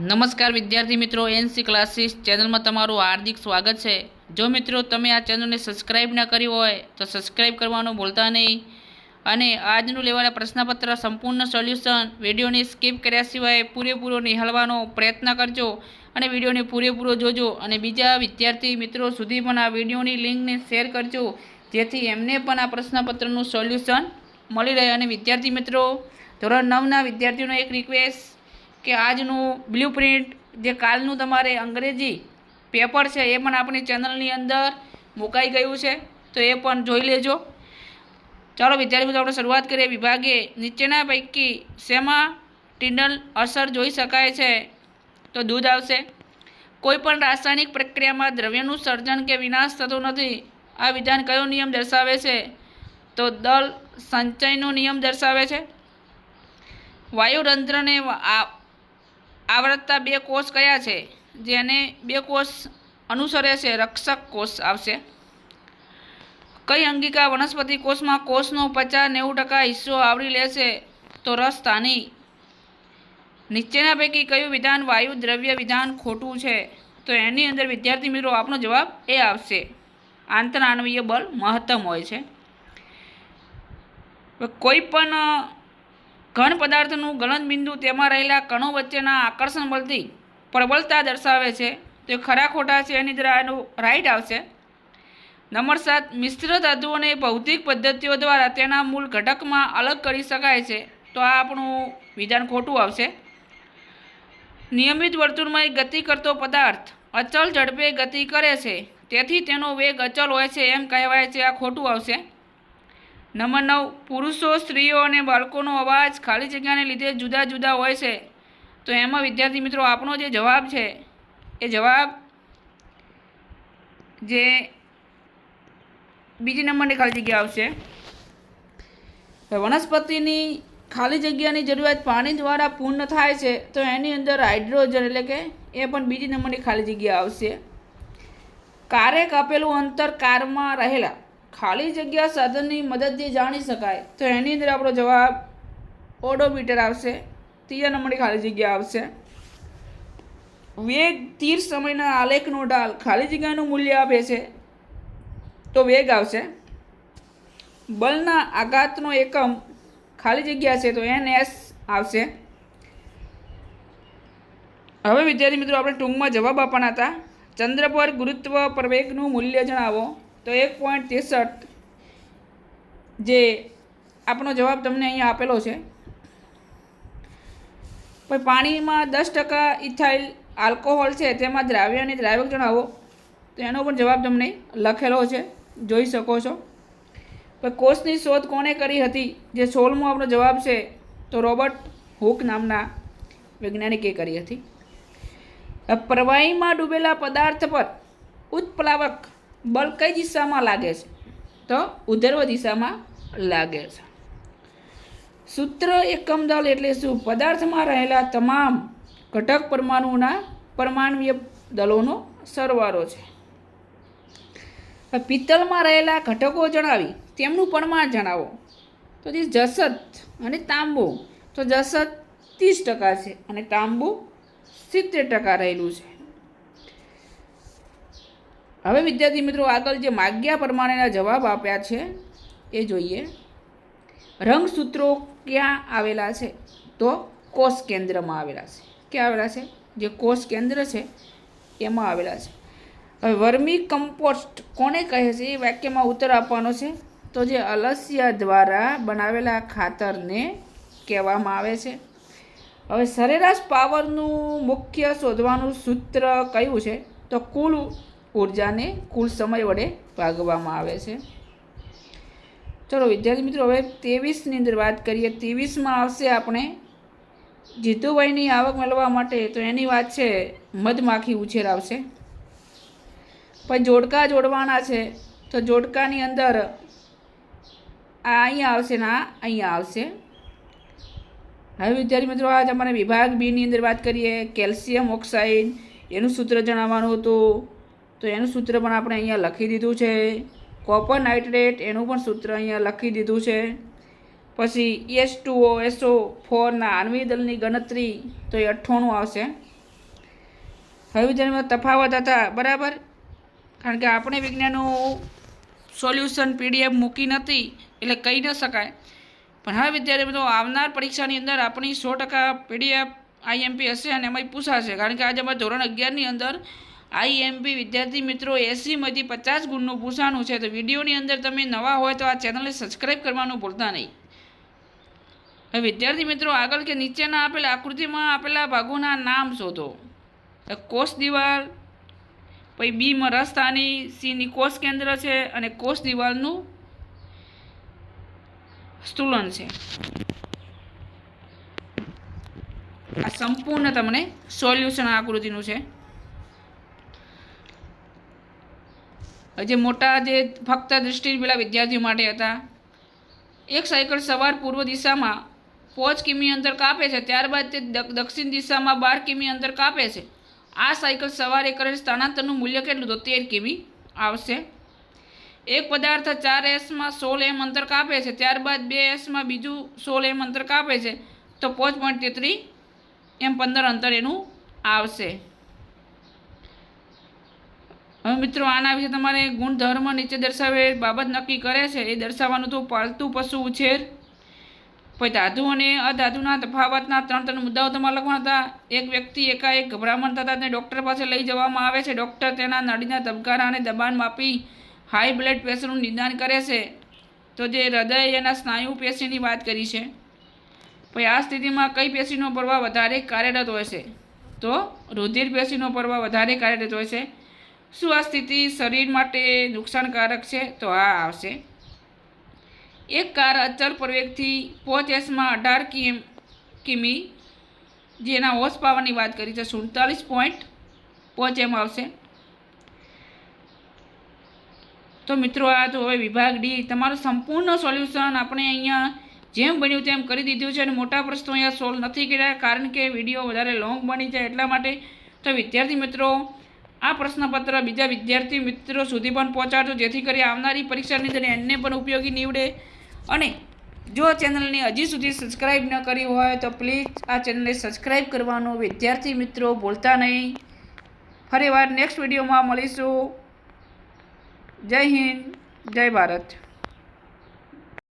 નમસ્કાર વિદ્યાર્થી મિત્રો એનસી ક્લાસીસ ચેનલમાં તમારું હાર્દિક સ્વાગત છે. જો મિત્રો તમે આ ચેનલને સબસ્ક્રાઇબ ન કરી હોય, તો સબસ્ક્રાઇબ કરવાનું ભૂલતા નહીં. અને આજનું લેવાયેલા પ્રશ્નપત્ર સંપૂર્ણ સોલ્યુશન વિડીયોને સ્કીપ કર્યા સિવાય પૂરેપૂરો નિહાળવાનો પ્રયત્ન કરજો અને વિડીયોને પૂરેપૂરો જોજો. અને બીજા વિદ્યાર્થી મિત્રો સુધી પણ આ વિડીયોની લિંકને શેર કરજો, જેથી એમને પણ આ પ્રશ્નપત્રનું સોલ્યુશન મળી રહે. અને વિદ્યાર્થી મિત્રો, ધોરણ નવના વિદ્યાર્થીઓનો એક રિક્વેસ્ટ કે આજનું બ્લુ પ્રિન્ટ જે કાલનું તમારે અંગ્રેજી પેપર છે એ પણ આપણી ચેનલની અંદર મુકાઈ ગયું છે, તો એ પણ જોઈ લેજો. ચાલો વિદ્યાર્થી આપણે શરૂઆત કરીએ વિભાગે. નીચેના પૈકી શેમાં ટીનલ અસર જોઈ શકાય છે? તો દૂધ આવશે. કોઈપણ રાસાયણિક પ્રક્રિયામાં દ્રવ્યનું સર્જન કે વિનાશ થતો નથી. આ વિધાન કયો નિયમ દર્શાવે છે? તો દળ સંચયનો નિયમ દર્શાવે છે. વાયુતંત્રને આ આવરતતા બે કોષ કયા છે? જેને બે કોષ અનુસરે છે, રક્ષક કોષ આવશે. કઈ અંગિકા વનસ્પતિ કોષમાં કોષનો પચાસ નેવું ટકા હિસ્સો આવરી લે છે, તો રસ સ્થાની નીચેના પૈકી કયું વિધાન વાયુ દ્રવ્ય વિધાન ખોટું છે? તો એની અંદર, વિદ્યાર્થી મિત્રો, આપનો જવાબ એ આવશે. આંતરાણવીય બળ મહત્તમ હોય છે. કોઈ પણ ઘન પદાર્થનું ગલનબિંદુ તેમાં રહેલા કણો વચ્ચેના આકર્ષણ બળથી પ્રબળતા દર્શાવે છે. તે ખરા ખોટા છે, એની દ્વારા એનું રાઈટ આવશે. નંબર સાત, મિશ્ર ધાતુઓને ભૌતિક પદ્ધતિઓ દ્વારા તેના મૂળ ઘટકમાં અલગ કરી શકાય છે. તો આ આપણું વિધાન ખોટું આવશે. નિયમિત વર્તુળમાં ગતિ કરતો પદાર્થ અચલ ઝડપે ગતિ કરે છે. તેથી તેનો વેગ અચલ હોય છે એમ કહેવાય છે, આ ખોટું આવશે. નંબર નવ, પુરુષો, સ્ત્રીઓ અને બાળકોનો અવાજ ખાલી જગ્યાને લીધે જુદા જુદા હોય છે. તો એમાં, વિદ્યાર્થી મિત્રો, આપણો જે જવાબ છે, એ જવાબ જે બીજી નંબરની ખાલી જગ્યા આવશે. વનસ્પતિની ખાલી જગ્યાની જરૂરિયાત પાણી દ્વારા પૂર્ણ થાય છે, તો એની અંદર હાઇડ્રોજન એટલે કે એ પણ બીજી નંબરની ખાલી જગ્યા આવશે. કારે કાપેલું અંતર કારમાં રહેલા ખાલી જગ્યા સાધનની મદદથી જાણી શકાય. તો એની અંદર આપણો જવાબ ઓડોમીટર આવશે. ત્રીજા નંબરની ખાલી જગ્યા આવશે. વેગ તીર સમયના આલેખનો ઢાલ ખાલી જગ્યાનું મૂલ્ય આપે છે. તો વેગ આવશે. બળના આઘાતનો એકમ ખાલી જગ્યા છે તો એન એસ આવશે. હવે વિદ્યાર્થી મિત્રો આપણે ટૂંકમાં જવાબ આપવાના હતા. ચંદ્ર પર ગુરુત્વ પ્રવેગનું મૂલ્ય જણાવો. તો એક પોઈન્ટ ત્રેસઠ જે આપણો જવાબ તમને અહીંયા આપેલો છે. પછી પાણીમાં દસ ટકા ઇથાઇલ આલ્કોહોલ છે, તેમાં દ્રાવ્ય અને દ્રાવક જણાવો. તો એનો પણ જવાબ તમને લખેલો છે, જોઈ શકો છો. પછી કોષની શોધ કોણે કરી હતી? જે સોળમો આપણો જવાબ છે, તો રોબર્ટ હુક નામના વૈજ્ઞાનિકે કરી હતી. પ્રવાહીમાં ડૂબેલા પદાર્થ પર ઉત્પ્લાવક બળ કઈ દિશામાં લાગે છે? તો ઉધર્વ દિશામાં લાગે છે. સૂત્ર એકમ દળ એટલે શું? પદાર્થમાં રહેલા તમામ ઘટક પરમાણુના પરમાણવીય દળોનો સરવાળો છે. પિત્તળમાં રહેલા ઘટકો જણાવી. તેમનું પરમાણ જણાવો. તો તે જસત અને તાંબુ. તો જસત ત્રીસ ટકા છે અને તાંબુ સિત્તેર ટકા રહેલું છે. હવે વિદ્યાર્થી મિત્રો આગળ જે માગ્યા પ્રમાણેના જવાબ આપ્યા છે, એ જોઈએ. રંગસૂત્રો ક્યાં આવેલા છે? તો કોષ કેન્દ્રમાં આવેલા છે. ક્યાં આવેલા છે? જે કોષ કેન્દ્ર છે, એમાં આવેલા છે. હવે વર્મી કમ્પોસ્ટ કોને કહે છે? એ વાક્યમાં ઉત્તર આપવાનો છે. તો જે અલસ્ય દ્વારા બનાવેલા ખાતરને કહેવામાં આવે છે. હવે સરેરાશ પાવરનું મુખ્ય શોધવાનું સૂત્ર કયું છે? તો કુલ ઉર્જાને કુલ સમય વડે ભાગવામાં આવે છે. ચલો વિદ્યાર્થી મિત્રો, હવે ત્રેવીસની અંદર વાત કરીએ. ત્રેવીસમાં આવશે આપણે જીતુભાઈની આવક મેળવવા માટે. તો એની વાત છે, મધમાખી ઉછેર આવશે. પણ જોડકા જોડવાના છે. તો જોડકાની અંદર આ અહીંયા આવશે ને આ અહીંયા આવશે. હવે વિદ્યાર્થી મિત્રો આ અમારે વિભાગ બીની અંદર વાત કરીએ. કેલ્શિયમ ઓક્સાઇડ, એનું સૂત્ર જણાવવાનું હતું. તો એનું સૂત્ર પણ આપણે અહીંયા લખી દીધું છે. કોપર નાઇટ્રેટ એનું પણ સૂત્ર અહીંયા લખી દીધું છે. પછી એસ ટુ ઓ એસઓ ફોરના આર્મી દલની ગણતરી તો એ અઠ્ઠાણું આવશે. હવે વિદ્યાર્થીમાં તફાવત હતા, બરાબર? કારણ કે આપણે વિજ્ઞાનનું સોલ્યુશન પીડીએફ મૂકી નથી, એટલે કહી ન શકાય. પણ હા, વિદ્યાર્થી મિત્રો, આવનાર પરીક્ષાની અંદર આપણી સો ટકા પીડીએફ આઈએમપી હશે અને એમાં પૂછાશે. કારણ કે આજે અમારા ધોરણ અગિયારની અંદર આઈએમપી વિદ્યાર્થી મિત્રો એસીમાંથી પચાસ ગુણનું પૂછાનું છે. તો વિડીયોની અંદર તમે નવા હોય તો આ ચેનલને સબસ્ક્રાઈબ કરવાનું ભૂલતા નહીં. હવે વિદ્યાર્થી મિત્રો આગળ કે નીચેના આપેલા આકૃતિમાં આપેલા ભાગોના નામ શોધો. કોષ દિવાલ, પછી બીમાં રસ્તાની સીની કોષ કેન્દ્ર છે અને કોષ દિવાલનું સ્તુલન છે. આ સંપૂર્ણ તમને સોલ્યુશન આકૃતિનું છે. જે મોટા જે ફક્ત દૃષ્ટિ પેલા વિદ્યાર્થીઓ માટે હતા. એક સાયકલ સવાર પૂર્વ દિશામાં પાંચ કિમી અંતર કાપે છે, ત્યારબાદ તે દક્ષિણ દિશામાં બાર કિમી અંતર કાપે છે. આ સાયકલ સવારે કરેલ સ્થાનાંતરનું મૂલ્ય કેટલું? તો તેર કિમી આવશે. એક પદાર્થ ચાર એસમાં સોળ એમ અંતર કાપે છે, ત્યારબાદ બે એસમાં બીજું સોળ એમ અંતર કાપે છે. તો પાંચ પોઈન્ટ તેત્રીસ એમ પંદર અંતર એનું આવશે. હવે મિત્રો, આના વિશે તમારે ગુણધર્મ નીચે દર્શાવે, બાબત નક્કી કરે છે, એ દર્શાવવાનું તો પાલતુ પશુ ઉછેર પછી ધાતુ અને અધાતુના તફાવતના ત્રણ ત્રણ મુદ્દાઓ તમારે લખવાના હતા. એક વ્યક્તિ એકાએક ગભરામણ થતાં તેને ડૉક્ટર પાસે લઈ જવામાં આવે છે. ડૉક્ટર તેના નળીના ધબકારા અને દબાણ માપી હાઈ બ્લડ પ્રેશરનું નિદાન કરે છે. તો જે હૃદય એના સ્નાયુ પેશીની વાત કરી છે. પછી આ સ્થિતિમાં કઈ પેશીનો પ્રવાહ વધારે કાર્યરત હોય છે? તો રુધિર પેશીનો પ્રવાહ વધારે કાર્યરત હોય છે. શું આ સ્થિતિ શરીર માટે નુકસાનકારક છે? તો આ આવશે. એક કાર અચલ પ્રવેગથી પોચ એસમાં અઢાર કિમ, કિમી, જેના હોર્સ પાવરની વાત કરી છે સુડતાલીસ પોઈન્ટ પોચ એમ આવશે. તો મિત્રો, આ તો હવે વિભાગ ડી. તમારું સંપૂર્ણ સોલ્યુશન આપણે અહીંયા જેમ બન્યું તેમ કરી દીધું છે અને મોટા પ્રશ્નો અહીંયા સોલ્વ નથી કર્યા કારણ કે વીડિયો વધારે લોંગ બની જાય એટલા માટે. તો વિદ્યાર્થી મિત્રો આ પ્રશ્નપત્ર બીજા વિદ્યાર્થી મિત્રો સુધી પણ પહોંચાડજો. જેથી કરી આવનારી પરીક્ષાની અંદર એમને પણ ઉપયોગી નીવડે. અને જો ચેનલને હજી સુધી સબસ્ક્રાઈબ ન કરી હોય તો પ્લીઝ આ ચેનલને સબસ્ક્રાઈબ કરવાનું. વિદ્યાર્થી મિત્રો, ભૂલતા નહીં. ફરીવાર નેક્સ્ટ વિડીયોમાં મળીશું. જય હિન્દ, જય ભારત.